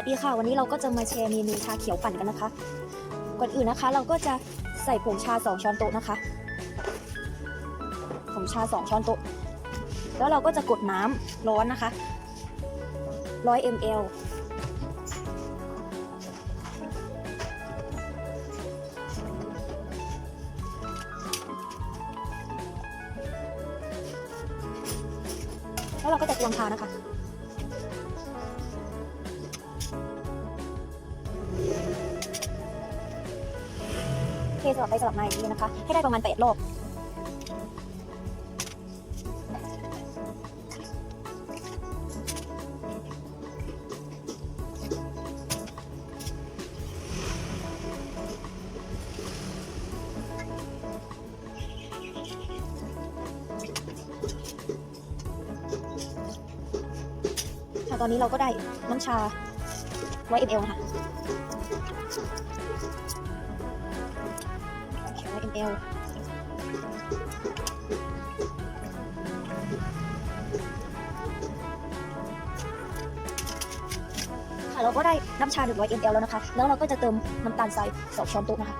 วัสดีค่ะ วันนี้เราก็จะมาแชร์เมนูชาเขียวปั่นกันนะคะ ก่อนอื่นนะคะ เราก็จะใส่ผงชา 2 ช้อนโต๊ะนะคะ ผงชา 2 ช้อนโต๊ะ แล้วเราก็จะกดน้ำร้อนนะคะ 100 ml แล้วเราก็จะตวงชานะคะ สลับไปสลับมาอย่างนี้นะคะ ให้ได้ประมาณ8รอบค่ะตอนนี้เราก็ได้น้ำชาไว้ ml นะคะ ml ค่ะเราก็ได้น้ำชา 100 ml แล้วนะคะ แล้วเราก็จะเติมน้ำตาลทราย2ช้อนโต๊ะนะคะ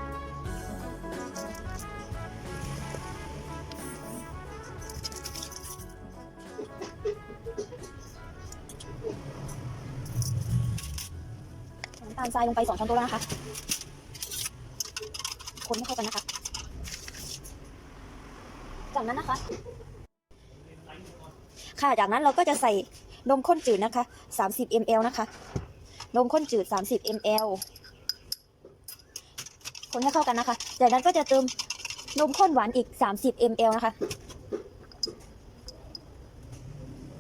น้ำตาลทรายลงไปสองช้อนโต๊ะแล้วนะคะ คนให้เข้ากันนะคะ จากนั้นนะคะ ค่ะจากนั้นเราก็จะใส่นมข้นจืดนะคะ 30 ml นะคะ นมข้นจืด 30 ml คนให้เข้ากันนะคะ จากนั้นก็จะเติมนมข้นหวานอีก 30 ml นะคะ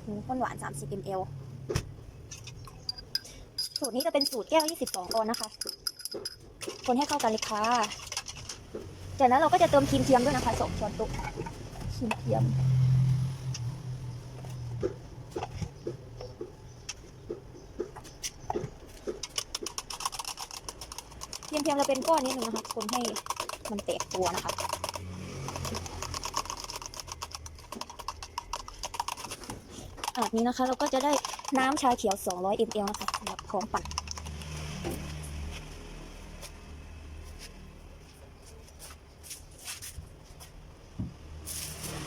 นมข้นหวาน 30 ml สูตรนี้จะเป็นสูตรแก้ว 22 ออนนะคะ คนให้เข้ากันเลยค่ะ จากนั้นเราก็จะเติมครีมเทียมด้วยนะคะสองช้อนโต๊ะ ครีมเทียมครีมเทียมเราเป็นก้อนนิดนึงนะคะคนให้มันแตกตัวนะคะอะนี้นะคะเราก็จะได้น้ำชาเขียว 200 ml นะคะสำหรับของปั่น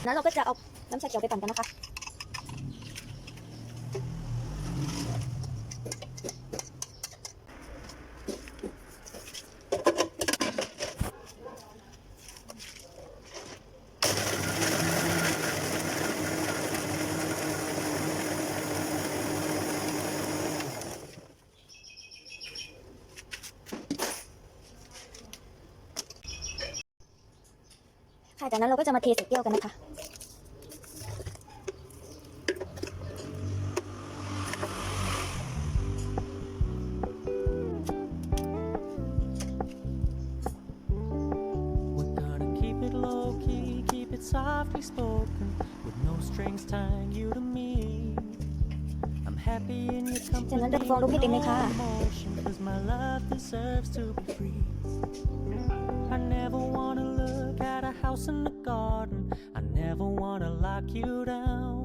แล้วเราก็จะเอาน้ำชาเขียวไปปั่นกันนะคะ ค่ะ จากนั้นเราก็จะมาเทใส่แก้วกันนะคะ We're gonna keep it low key, keep it softly spoken, with no strings tying you to me. I'm happy in your จากนั้น company. จะฟองลูกให้เต็มเลยค่ะ at a house in the garden. I never wanna lock you down.